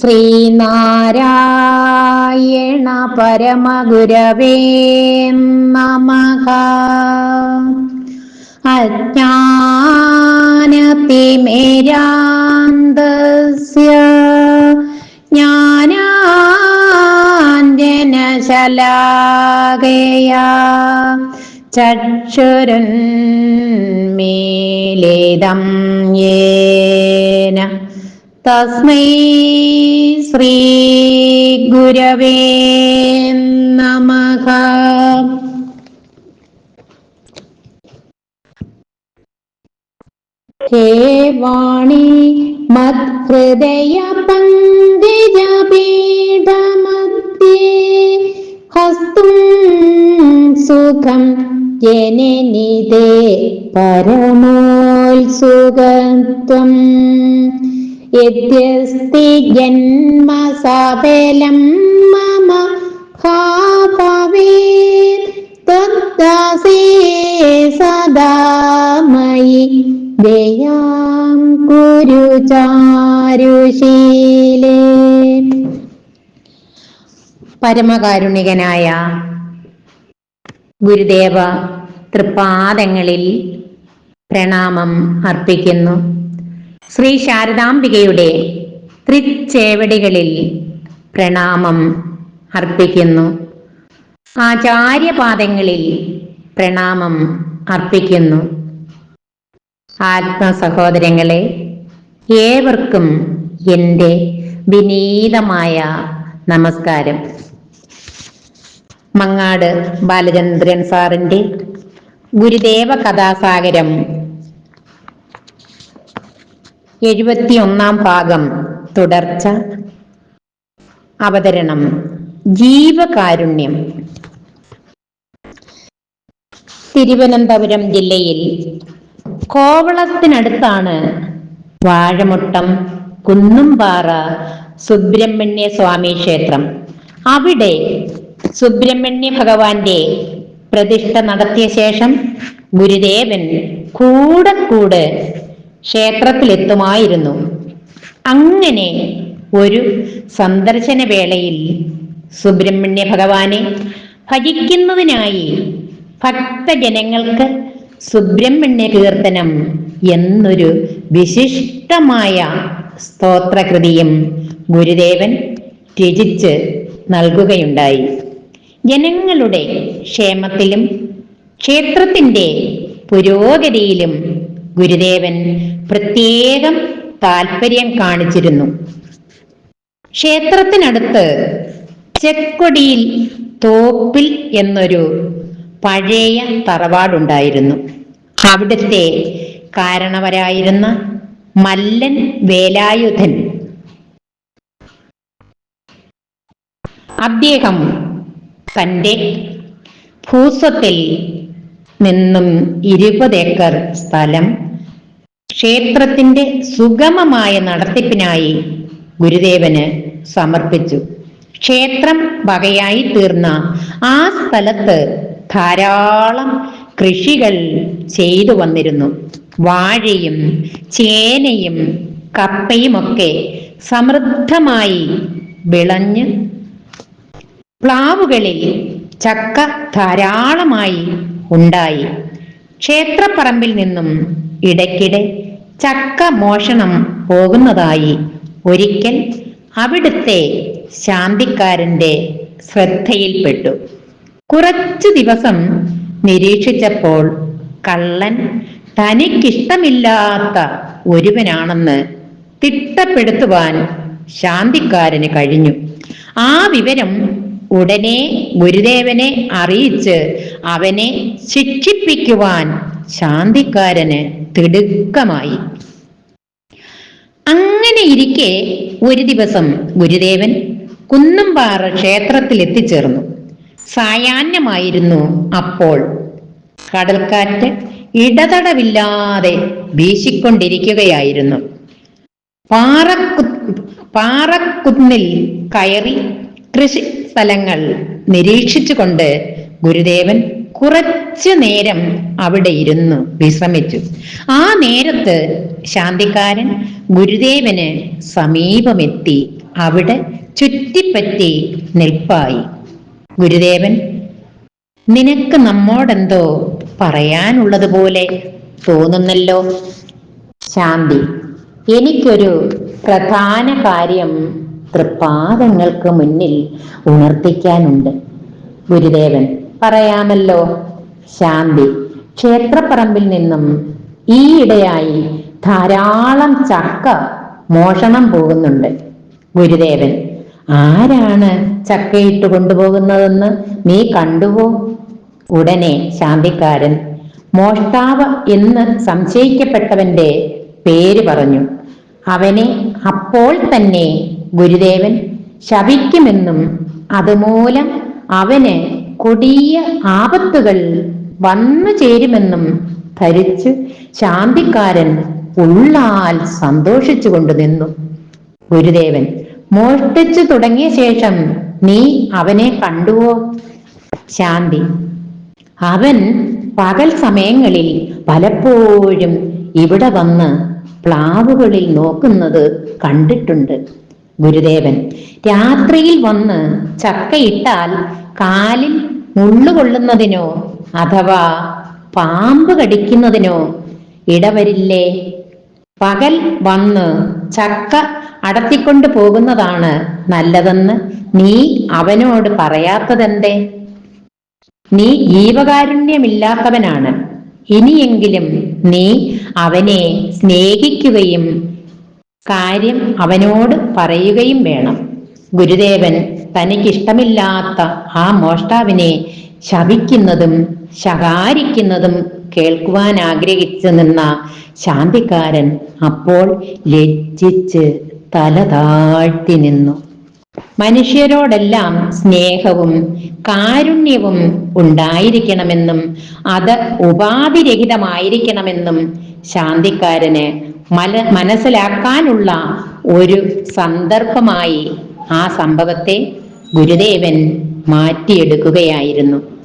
ശ്രീനാരായണ പരമഗുരവേ നമഃ. അജ്ഞാനതിമിരാന്തസ്യ ജ്ഞാനാഞ്ജനശലാകയാ ചക്ഷുരന്മീലിതം യേന. തസ്മൈ ശ്രീ ഗുരവേ നമ. ഹേ വാണി മത്ഹൃദയ പങ്കജപീഠമധ്യേ ഹസ്തും സുഖം ജനനിതേ പരമോത്സുകത്വം. യദ്യസ്തി ജന്മസഫലം മമ ഭാവേ തദ്ദാസേ സദാ മയി ദയാം കുരു ചാരുശീലേ പരമകാരുണികനായ ഗുരുദേവ തൃപ്പാദങ്ങളിൽ പ്രണാമം അർപ്പിക്കുന്നു. ശ്രീ ശാരദാംബികയുടെ തൃച്ചേവടികളിൽ പ്രണാമം അർപ്പിക്കുന്നു. ആചാര്യപാദങ്ങളിൽ പ്രണാമം അർപ്പിക്കുന്നു. ആത്മസഹോദരങ്ങളെ ഏവർക്കും എന്റെ വിനീതമായ നമസ്കാരം. മങ്ങാട് ബാലചന്ദ്രൻ സാറിന്റെ ഗുരുദേവ കഥാസാഗരം എഴുപത്തിയൊന്നാം ഭാഗം തുടർച്ച. അവതരണം. ജീവകാരുണ്യം. തിരുവനന്തപുരം ജില്ലയിൽ കോവളത്തിനടുത്താണ് വാഴമുട്ടം കുന്നുംപാറ സുബ്രഹ്മണ്യ സ്വാമി ക്ഷേത്രം. അവിടെ സുബ്രഹ്മണ്യ ഭഗവാന്റെ പ്രതിഷ്ഠ നടത്തിയ ശേഷം ഗുരുദേവൻ കൂടെ കൂടെ ക്ഷേത്രത്തിലെത്തുമായിരുന്നു. അങ്ങനെ ഒരു സന്ദർശന വേളയിൽ സുബ്രഹ്മണ്യ ഭഗവാനെ ഭജിക്കുന്നതിനായി ഭക്തജനങ്ങൾക്ക് സുബ്രഹ്മണ്യ കീർത്തനം എന്നൊരു വിശിഷ്ടമായ സ്തോത്രകൃതിയും ഗുരുദേവൻ രചിച്ച് നൽകുകയുണ്ടായി. ജനങ്ങളുടെ ക്ഷേമത്തിലും ക്ഷേത്രത്തിന്റെ പുരോഗതിയിലും ഗുരുദേവൻ പ്രത്യേകം താല്പര്യം കാണിച്ചിരുന്നു. ക്ഷേത്രത്തിനടുത്ത് ചെക്കൊടിയിൽ തോപ്പിൽ എന്നൊരു പഴയ തറവാടുണ്ടായിരുന്നു. അവിടുത്തെ കാരണവരായിരുന്ന മല്ലൻ വേലായുധൻ. അദ്ദേഹം തന്റെ ഭൂസ്വത്തിൽ നിന്നും ഇരുപത് ഏക്കർ സ്ഥലം. ക്ഷേത്രത്തിന്റെ സുഗമമായ നടത്തിപ്പിനായി ഗുരുദേവന് സമർപ്പിച്ചു. ക്ഷേത്രം വകയായി തീർന്ന ആ സ്ഥലത്ത് ധാരാളം കൃഷികൾ ചെയ്തു വന്നിരുന്നു. വാഴയും ചേനയും കപ്പയുമൊക്കെ സമൃദ്ധമായി വിളഞ്ഞ് പ്ലാവുകളിൽ ചക്ക ധാരാളമായി ഉണ്ടായി. ക്ഷേത്രപ്പറമ്പിൽ നിന്നും ഇടയ്ക്കിടെ ചക്ക മോഷണം പോകുന്നതായി ഒരിക്കൽ അവിടുത്തെ ശാന്തിക്കാരന്റെ ശ്രദ്ധയിൽപ്പെട്ടു. കുറച്ചു ദിവസം നിരീക്ഷിച്ചപ്പോൾ കള്ളൻ തനിക്കിഷ്ടമില്ലാത്ത ഒരുവനാണെന്ന് തിട്ടപ്പെടുത്തുവാൻ ശാന്തിക്കാരന് കഴിഞ്ഞു. ആ വിവരം ഉടനെ ഗുരുദേവനെ അറിയിച്ച് അവനെ ശിക്ഷിപ്പിക്കുവാൻ ശാന്തിക്കാരന് തിടുക്കമായി. അങ്ങനെ ഇരിക്കെ ഒരു ദിവസം ഗുരുദേവൻ കുന്നമ്പാറ ക്ഷേത്രത്തിൽ എത്തിച്ചേർന്നു സായാഹ്നമായിരുന്നു അപ്പോൾ. കടൽക്കാറ്റ് ഇടതടവില്ലാതെ വീശിക്കൊണ്ടിരിക്കുകയായിരുന്നു. പാറക്കു പാറക്കുന്നിൽ കയറി കൃഷി സ്ഥലങ്ങൾ നിരീക്ഷിച്ചുകൊണ്ട് ഗുരുദേവൻ കുറച്ചു നേരം അവിടെ ഇരുന്നു വിശ്രമിച്ചു. ആ നേരത്ത് ശാന്തിക്കാരൻ ഗുരുദേവന് സമീപമെത്തി അവിടെ ചുറ്റിപ്പറ്റി നിൽപ്പായി. ഗുരുദേവൻ നിനക്ക് നമ്മോടെന്തോ പറയാനുള്ളത് പോലെ തോന്നുന്നല്ലോ? ശാന്തി എനിക്കൊരു പ്രധാന കാര്യം തൃപ്പാദങ്ങൾക്ക് മുന്നിൽ ഉണർത്തിക്കാനുണ്ട്. ഗുരുദേവൻ പറയാമല്ലോ. ശാന്തി. ക്ഷേത്രപ്പറമ്പിൽ നിന്നും ഈയിടെയായി ധാരാളം ചക്ക മോഷണം പോകുന്നുണ്ട്. ഗുരുദേവൻ ആരാണ് ചക്കയിട്ട് കൊണ്ടുപോകുന്നതെന്ന് നീ കണ്ടുവോ? ഉടനെ ശാന്തിക്കാരൻ മോഷ്ടാവ് എന്ന് സംശയിക്കപ്പെട്ടവന്റെ പേര് പറഞ്ഞു. അവനെ അപ്പോൾ തന്നെ ഗുരുദേവൻ ശപിക്കുമെന്നും അതുമൂലം അവന് കൊടിയ ആപത്തുകൾ വന്നു ചേരുമെന്നും ധരിച്ച് ശാന്തിക്കാരൻ ഉള്ളാൽ സന്തോഷിച്ചുകൊണ്ട് നിന്നു. ഗുരുദേവൻ മോഷ്ടിച്ചു തുടങ്ങിയ ശേഷം നീ അവനെ കണ്ടുവോ? ശാന്തി അവൻ പകൽ സമയങ്ങളിൽ പലപ്പോഴും ഇവിടെ വന്ന് പ്ലാവുകളിൽ നോക്കുന്നത് കണ്ടിട്ടുണ്ട്. ഗുരുദേവൻ രാത്രിയിൽ വന്ന് ചക്കയിട്ടാൽ കാലിൽ മുള്ളുകൊള്ളുന്നതിനോ അഥവാ പാമ്പ് കടിക്കുന്നതിനോ ഇടവരില്ലേ? പകൽ വന്ന് ചക്ക അടത്തിക്കൊണ്ട് പോകുന്നതാണ് നല്ലതെന്ന് നീ അവനോട് പറയാത്തതെന്തേ? നീ ജീവകാരുണ്യമില്ലാത്തവനാണ്. ഇനിയെങ്കിലും നീ അവനെ സ്നേഹിക്കുകയും കാര്യം അവനോട് പറയുകയും വേണം. ഗുരുദേവൻ തനിക്കിഷ്ടമില്ലാത്ത ആ മോഷ്ടാവിനെ ശപിക്കുന്നതും ശകാരിക്കുന്നതും കേൾക്കുവാൻ ആഗ്രഹിച്ചു നിന്ന ശാന്തിക്കാരൻ അപ്പോൾ ലജ്ജിച്ച് തല താഴ്ത്തി നിന്നു. മനുഷ്യരോടെല്ലാം സ്നേഹവും കാരുണ്യവും ഉണ്ടായിരിക്കണമെന്നും അത് ഉപാധിരഹിതമായിരിക്കണമെന്നും ശാന്തിക്കാരന് മല മനസ്സിലാക്കാനുള്ള ഒരു സന്ദർഭമായി ആ സംഭവത്തെ ഗുരുദേവൻ മാറ്റിയെടുക്കുകയായിരുന്നു.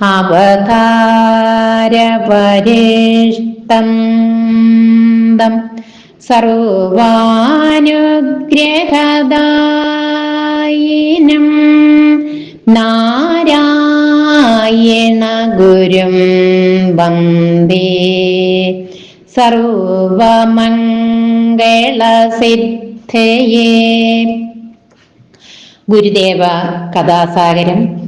അവതാരപരിഷ്ടം സർവാനുഗ്രഹദായിനം നാരായണ ഗുരും വന്ദേ. സർവമംഗളസിദ്ധയേ. ഗുരുദേവ കഥാസാഗരം